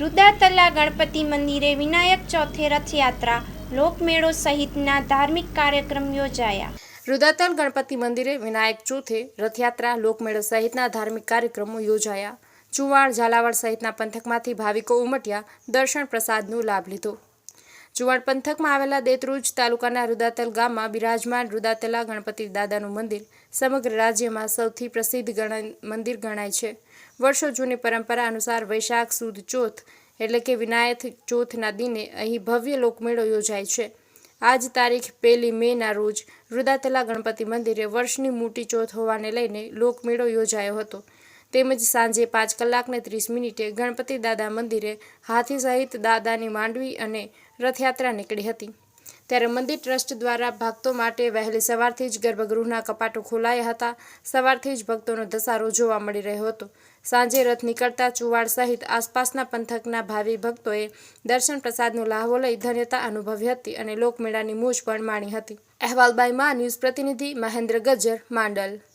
રુદાતલા ગણપતિ મંદિરે વિનાયક ચોથે રથયાત્રા, લોકમેળો સહિતના ધાર્મિક કાર્યક્રમ યોજાયા. રુદાતલ ગણપતિ મંદિરે વિનાયક ચોથે રથયાત્રા, લોકમેળો સહિતના ધાર્મિક કાર્યક્રમો યોજાયા. ચુવાણ ઝાલાવાડ સહિતના પંથકમાંથી ભાવિકો ઉમટ્યા, દર્શન પ્રસાદનો લાભ લીધો. ચુવાણ પંથકમાં આવેલા દેતરૂજ તાલુકાના રુદાતલ ગામમાં બિરાજમાન રુદાતલા ગણપતિ દાદાનું મંદિર સમગ્ર રાજ્યમાં સૌથી પ્રસિદ્ધ ગણ, મંદિર ગણાય છે. વર્ષો જૂની પરંપરા અનુસાર વૈશાખ સુદ ચોથ એટલે કે વિનાયક ચોથના દિને અહીં ભવ્ય લોકમેળો યોજાય છે. આજ તારીખ પહેલી મેના રોજ રુદાતલા ગણપતિ મંદિરે વર્ષની મોટી ચોથ હોવાને લઈને લોકમેળો યોજાયો હતો. તેમજ સાંજે પાંચ કલાકને ત્રીસ મિનિટે ગણપતિ દાદા મંદિરે હાથી સહિત દાદાની માંડવી અને રથયાત્રા નીકળી હતી. ત્યારે મંદિર ટ્રસ્ટ દ્વારા ભક્તો માટે વહેલી સવારથી જ ગર્ભગૃહના કપાટો ખોલાયા હતા. સવારથી જ ભક્તોનો ધસારો જોવા મળી રહ્યો હતો. સાંજે રથ નીકળતા ચુવાડ સહિત આસપાસના પંથકના ભાવિ ભક્તોએ દર્શન પ્રસાદનો લાહવો લઈ ધન્યતા અનુભવી હતી અને લોકમેળાની મોજ પણ માણી હતી. અહેવાલ મા ન્યૂઝ પ્રતિનિધિ મહેન્દ્ર ગજ્જર, માંડલ.